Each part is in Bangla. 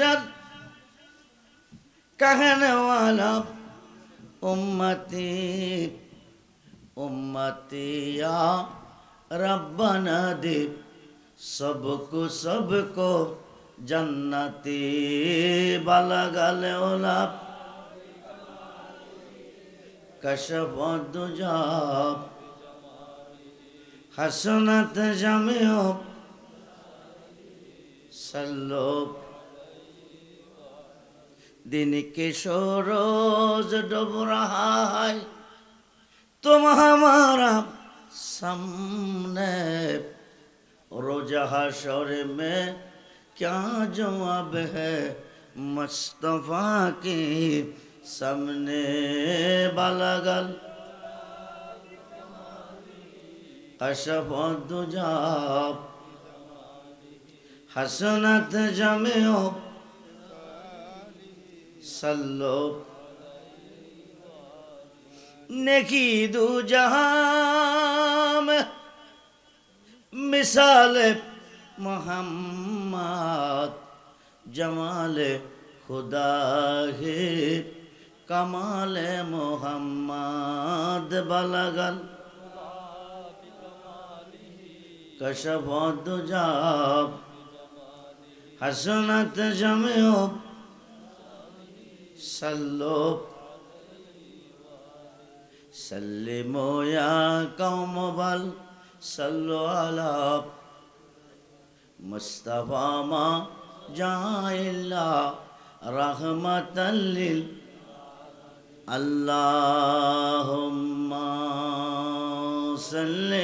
महशर कहने वाला उम्मती उम्मती या रब्बना दे, सबको सबको जन्नती बलगल ओला कशफ दुजाब, हसनत जमियो सल्लो দিন কিশোর ডোবরাহাই তোমারা সামনে রোজা হাসর মে क्या जवाब है मुस्तफ़ा के सामने बालागल कशफ दुजाब हसनत जमे সাল্লো। নেকি দু জাহাম। মিসালে মোহাম্মদ, জমালে খুদা হে কামালে মোহাম্মদ বালাগাল। কশবদ জাব হাসনাত জমে صلوا سلموا يا قوم بل صلوا على مصطفى ما جاء إلا رحمة لل اللهم صلِّ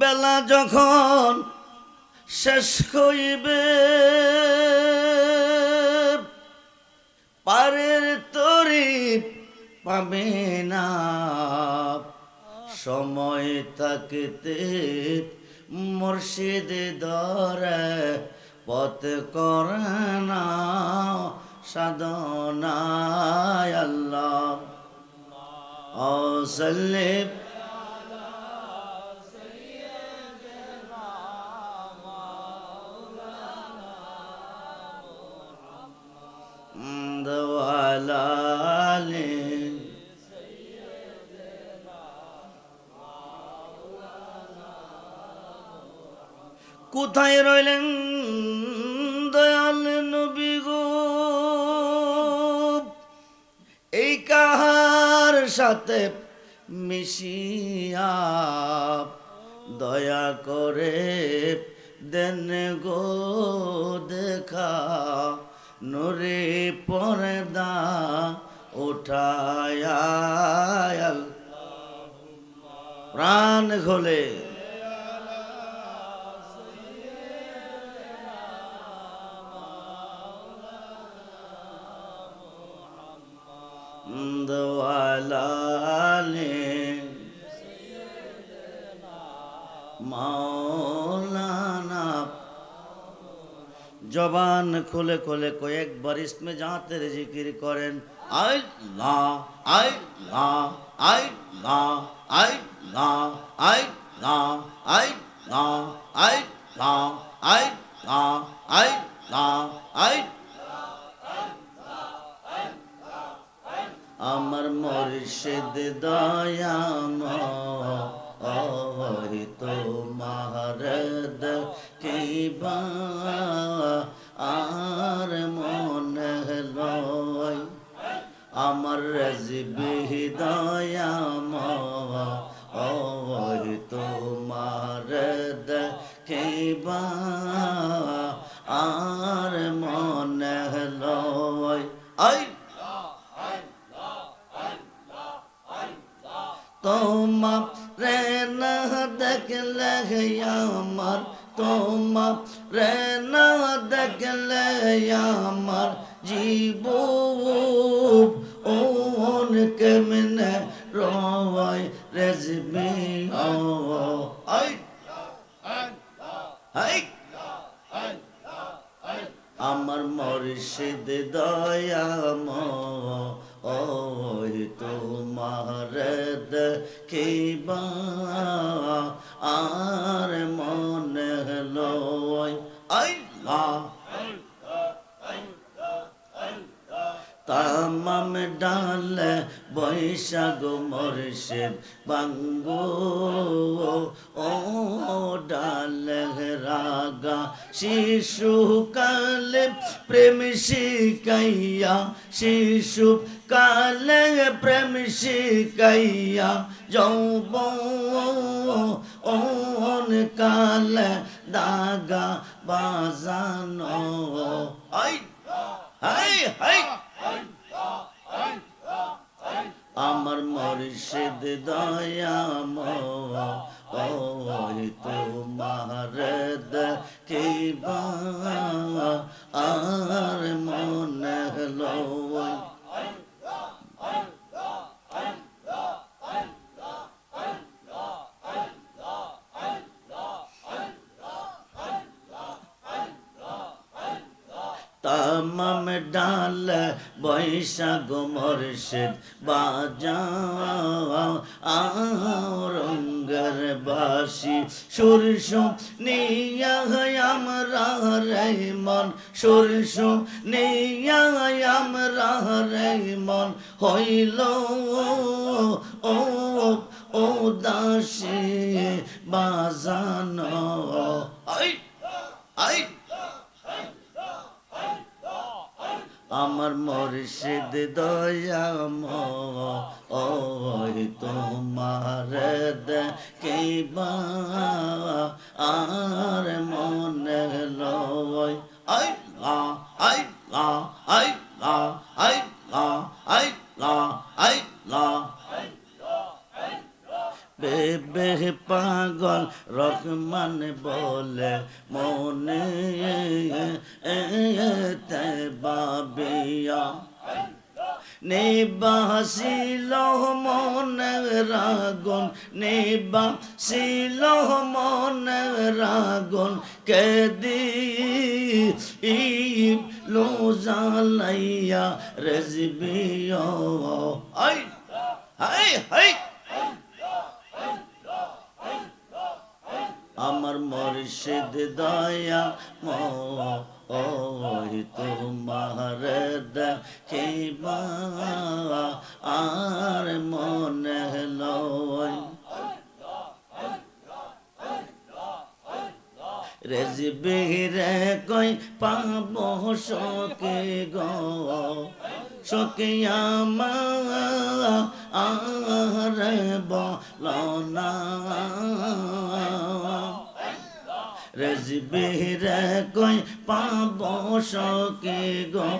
বেলা যখন শেষ হইবে পারের তরি পাবে না। সময় থাকতে মুর্শিদ দরে পথ করে না, সাধনায় আল্লাহ অসল্লিপ দওয়ালালে কোথায় রইলেন দয়াল নবী গো? এই কাহার সাথে মিশিয়া দয়া করে দেন গো দেখা। নরে পরদা ওঠায়া প্রাণ খোলে মৌলা জবান খুলে খুলে কয়েকবার ইসমে জাতের জিকির করেন আই লা আই লা আই লা আই লা আই লা আই লা আই লা আই লা আই লা আই আমার মুর্শিদ দয়াময় তোমার কিবা রাজবি দয়াময় তোমার কিবা আর মনে লয় আই তোমার রে না দেখলে আমার, তোমার রে না দেখলে আমার জীব দয়াম ওই তোমার দেখিবা, আর মনে লয় আল্লাহ। তামাম ডাল বৈশাখ মর্ষেদ বাঙ্গো ও ডাল রাগা শিশু কালে প্রেম শিকাইয়া শিশু কালে প্রেম শিকাইয়া যৌব ওন কালে দাগা বাজানো। আই হাই হাই আমার মর্শিদ দয়াম ওই তোমার দেখিবা আর মনে লয় তামাম ডাল বৈশাখ মর্ষিদ বাজা রঙ্গের বাসি। সূর্য নিয়া আমরা মন সূর্য নিয়া আমরা মন। হইল ও ও দাসী বাজানো আই আই আমার মরিষিদ দয়াম ওই তোমার দেখিবা আর মনে লয় মনে রাগন কেদি লো জালাইয়া রেজবিয়া আই হাই হাই। আমার মর্শিদ দয়া ওই তোমার দেখিবা, আর মনে লয় রেজবি কই পাব সকে গো। সকে আমার বলনা রেজবি কই পাব সকে গো।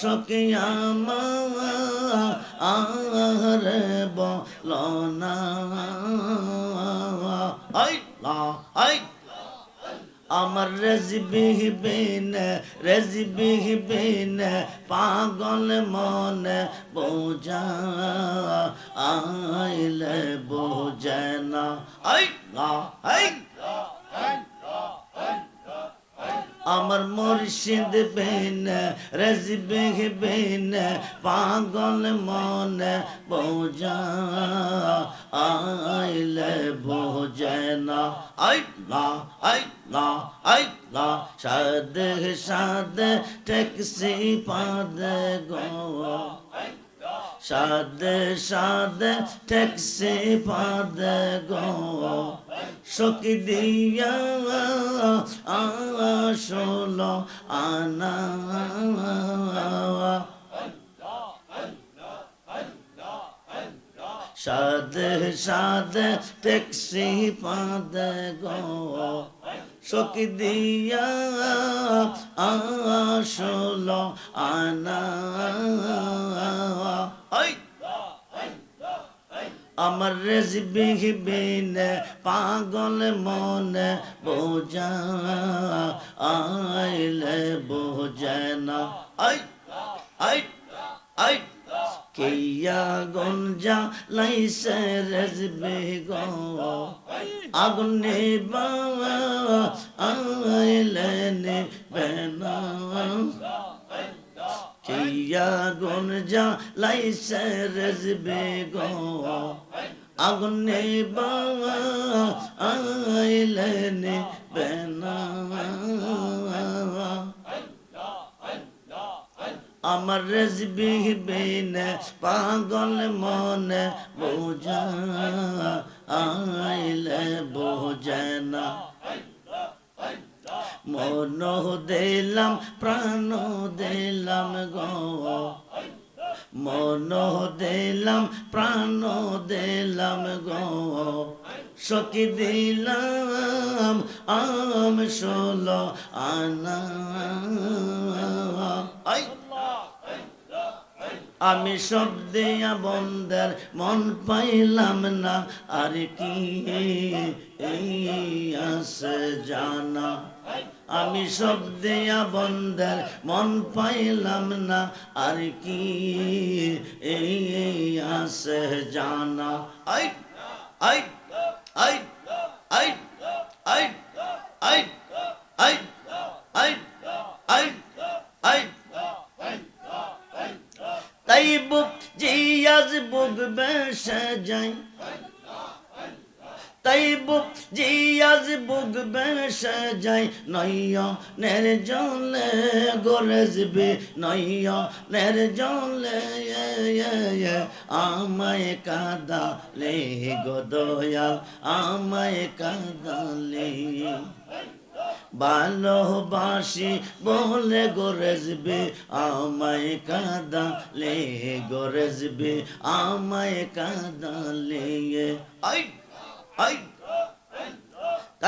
সকে আমার বলনা আই লা আই আমার রেজবি বিন রেজবি বিন পাগল মন বোঝা আইলে বোঝে না। আই না আই আমার মুর্শিদ বিন রেজবি বিন পাগল মনে বোঝা, আইলে বোঝে না, আই না আই না আই না, সাদ সাদ ট্যাক্সি পাদ গো। সাদ সাদ ট্যাক্সি পাদ গো। সকি দিয়া আসল আনা। সাদ সাদ ট্যাক্সি পাদ গো। সকি দিয়া আসল আনা। আমার রেজবি বিন পাগল মনে বোঝা, আইলে বোঝে না। আই আই আই কেয়া গঞ্জা লাইসে রেজবি গো আগুনে বা আইলে নে। বেনা আগুন যা লাইসে রেজবে গো আগুনে আইলেন বেনা। আমার রেজবি বিনে পাগল মনে বোঝা আইলে বোঝে মন দিলাম, প্রাণ দিলাম গো। মন দিলাম, প্রাণ দিলাম গো। সখী দিলাম, আম ষোলো আনা। আমি সব দিয়া বন্ধের মন পাইলাম না, আর কি এই আছে জানা। আমি সব দেয়া বন্ধের মন পাইলাম না, আর কি? এই আসে জানা। আই আই আই আই আই আই যাই নইয়, নের জলে গরজবে নইয়, নের জলে আমায় কাদালে গদয়াল আমায় কাদালে। ভালোবাসি বলে গরজবে, আমায় কাদালে গরজবে, আমায় কাদালে। আই।